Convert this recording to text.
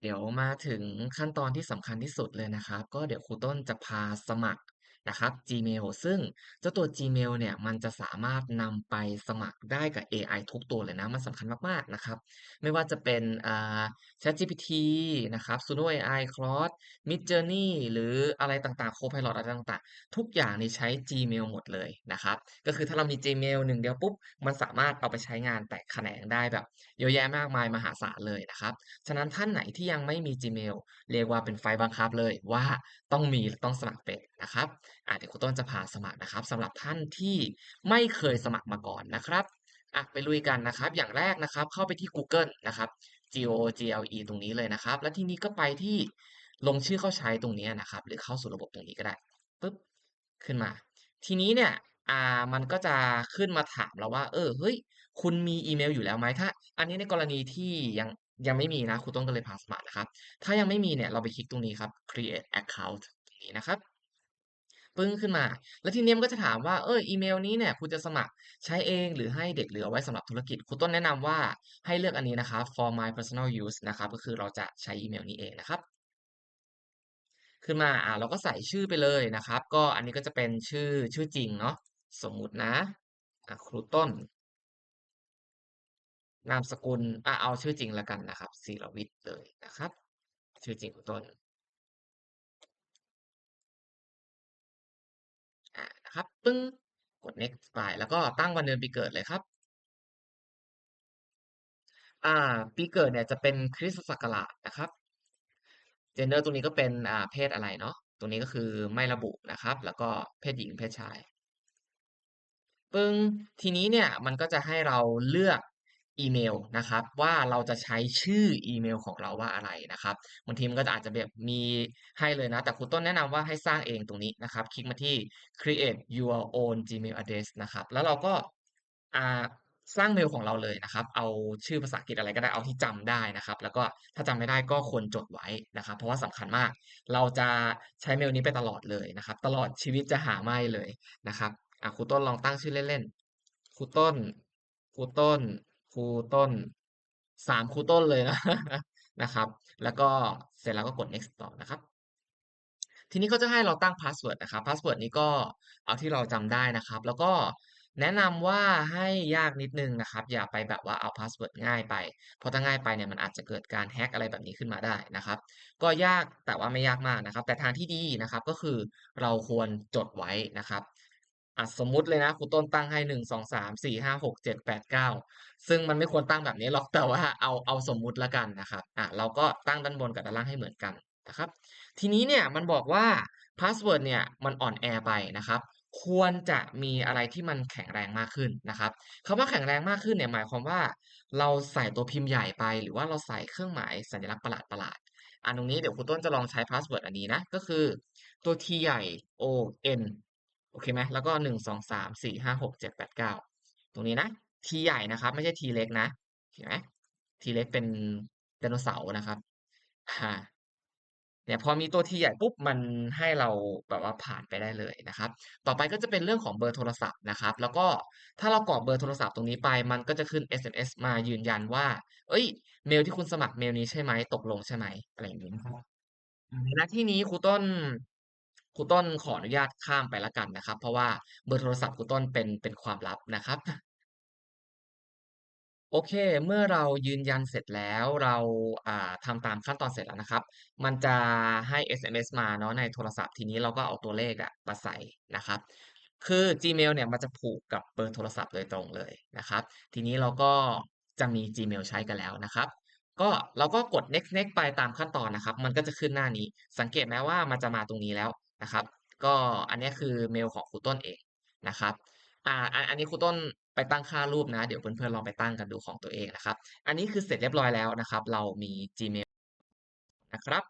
เดี๋ยวมาถึงขั้นตอนที่สำคัญที่สุดเลยนะครับ ก็เดี๋ยวครูต้นจะพาสมัคร นะครับ Gmail ซึ่งเจ้าตัว Gmail เนี่ยมันจะสามารถนำไปสมัครได้กับเอไอทุกตัวเลยนะ มันสำคัญมากๆนะครับ ไม่ว่าจะเป็นอ่า ChatGPT นะครับ Suno AI, Claude, Midjourney หรืออะไรต่างๆ Copilot อะไรต่างๆ ทุกอย่างนี่ใช้ Gmail หมดเลยนะครับ ก็คือถ้าเรามี Gmail หนึ่งเดียวปุ๊บ มันสามารถเอาไปใช้งานแตกแขนงได้แบบเยอะแยะมากมายมหาศาลเลยนะครับ ฉะนั้นท่านไหนที่ยังไม่มี Gmail เรียกว่าเป็นไฟบังคับเลยว่าต้องมีต้องสมัครเป็นนะครับ อะเดี๋ยวครูต้นจะพาสมัครนะครับสำหรับท่านที่ไม่เคยสมัครมาก่อนนะครับอะไปลุยกันนะครับ อย่างแรกนะครับ เข้าไปที่ Google นะครับ G O G L E ตรงนี้เลยนะครับ แล้วทีนี้ก็ไปที่ลงชื่อเข้าใช้ตรงนี้นะครับ หรือเข้าสู่ระบบตรงนี้ก็ได้ปึ๊บขึ้นมา ทีนี้เนี่ยอ่ามันก็จะขึ้นมาถามเราว่า เออเฮ้ย คุณมีอีเมลอยู่แล้วไหมถ้า อันนี้ในกรณีที่ยังยังไม่มีนะครูต้นก็เลยพาสมัครนะครับ ถ้ายังไม่มีเนี่ยเราไปคลิกตรงนี้ครับ create account ตรงนี้นะครับ ปึ้งขึ้นมา แล้วทีนี้มันก็จะถามว่าเอออีเมลนี้เนี่ยคุณจะสมัครใช้เองหรือให้เด็กเหรือไว้สำหรับธุรกิจครูต้นแนะนำว่าให้เลือกอันนี้นะครับ for my personal use นะครับก็คือเราจะใช้อีเมลนี้เองนะครับขึ้นมาอ่าเราก็ใส่ชื่อไปเลยนะครับ ก็อันนี้ก็จะเป็นชื่อชื่อจริงเนาะสมมุตินะอะครูต้น นามสกุลอะเอาชื่อจริงแล้วกันนะครับศิรวิทย์เลยนะครับ ชื่อจริงครูต้น นะครับ ปึ้ง กด next ไป แล้วก็ตั้งวันเดือนปีเกิดเลยครับ อ่า ปีเกิดเนี่ยจะเป็นคริสตศักราชนะครับ gender ตัวนี้ก็เป็นอ่าเพศอะไรเนาะ ตัวนี้ก็คือไม่ระบุนะครับ แล้วก็เพศหญิงเพศชาย ปึ้ง ทีนี้เนี่ยมันก็จะให้เราเลือก อีเมลนะครับว่าเราจะใช้ชื่ออีเมลของเราว่าอะไรนะครับบางทีมันก็จะอาจจะแบบมีให้เลยนะ แต่ครูต้นแนะนำว่าให้สร้างเองตรงนี้นะครับ คลิกมาที่ create your own Gmail address นะครับ แล้วเราก็สร้างเมลของเราเลยนะครับ เอาชื่อภาษาอังกฤษอะไรก็ได้เอาที่จำได้นะครับ แล้วก็ถ้าจำไม่ได้ก็ควรจดไว้นะครับ เพราะว่าสำคัญมาก เราจะใช้เมลนี้ไปตลอดเลยนะครับ ตลอดชีวิตจะหาไม่เลยนะครับอะครูต้นลองตั้งชื่อเล่นๆครูต้นครูต้น ครูต้นสามครูต้นเลยนะนะครับ แล้วก็เสร็จแล้วก็กด next ต่อนะครับ ทีนี้ก็จะให้เราตั้งพาสเวิร์ดนะครับพาสเวิร์ดนี้ก็เอาที่เราจำได้นะครับ แล้วก็แนะนำว่าให้ยากนิดนึงนะครับ อย่าไปแบบว่าเอาพาสเวิร์ดง่ายไป เพราะถ้าง่ายไปเนี่ยมันอาจจะเกิดการแฮ็กอะไรแบบนี้ขึ้นมาได้นะครับ ก็ยากแต่ว่าไม่ยากมากนะครับ แต่ทางที่ดีนะครับก็คือเราควรจดไว้นะครับ อะสมมุติเลยนะครูต้นตั้งให้หนึ่งสองสามสี่ห้าหกเจ็ดแปดเก้าซึ่งมันไม่ควรตั้งแบบนี้หรอกแต่ว่าเอาเอาสมมุติล้วกันนะครับอะเราก็ตั้งด้านบนกับด้านล่างให้เหมือนกันนะครับ ทีนี้เนี่ยมันบอกว่าพาสเวิร์ดเนี่ยมันอ่อนแอไปนะครับควรจะมีอะไรที่มันแข็งแรงมากขึ้นนะครับคำว่าแข็งแรงมากขึ้นเนี่ยหมายความว่า เราใส่ตัวพิมพ์ใหญ่ไป หรือว่าเราใส่เครื่องหมายสัญลักษณ์ประหลาดๆอันตรงนี้เดี๋ยวครูต้นจะลองใช้พาสเวิร์ดอันนี้นะ ก็คือตัว T ใหญ่ O N โอเคไหมแล้วก็หนึ่งสองสามสี่ห้าหกเจ็ดแปดเก้าตรงนี้นะ T ใหญ่นะครับ ไม่ใช่ T เล็กนะเห็นไหม T เล็กเป็นไดโนเสาร์นะครับอ่าเนี่ยพอมีตัวทีใหญ่ปุ๊บมันให้เราแบบว่าผ่านไปได้เลยนะครับ ต่อไปก็จะเป็นเรื่องของเบอร์โทรศัพท์นะครับ แล้วก็ถ้าเรากรอกเบอร์โทรศัพท์ตรงนี้ไป มันก็จะขึ้น SMS มายืนยันว่า เอ้ย เมลที่คุณสมัครเมลนี้ใช่ไหมตกลงใช่ไหมอะไรอย่างนี้นะครับในหน้าที่นี้ครูต้นค รูต้นขออนุญาตข้ามไปล้วกันนะครับ เพราะว่าเบอร์โทรศัพท์ครูต้นเป็นเป็นความลับนะครับ โอเค เมื่อเรายืนยันเสร็จแล้วเราอ่าทำตามขั้นตอนเสร็จแล้วนะครับ มันจะให้ SMS มาเนาะในโทรศัพท์ทีนี้เราก็เอาตัวเลขอะมาใส่นะครับคือ Gmail เนี่ยมันจะผูกกับเบอร์โทรศัพท์โดยตรงเลยนะครับ ทีนี้เราก็จะมี Gmail ใช้กันแล้วนะครับ ก็เราก็กด next next ไปตามขั้นตอนนะครับ มันก็จะขึ้นหน้านี้ สังเกตไหมว่ามันจะมาตรงนี้แล้ว นะครับ ก็อันนี้คือเมลของครูต้นเองนะครับอ่าอันนนี้ครูต้นไปตั้งค่ารูปนะ เดี๋ยวเพื่อนๆลองไปตั้งกันดูของตัวเองนะครับ อันนี้คือเสร็จเรียบร้อยแล้วนะครับ เรามี Gmail นะครับ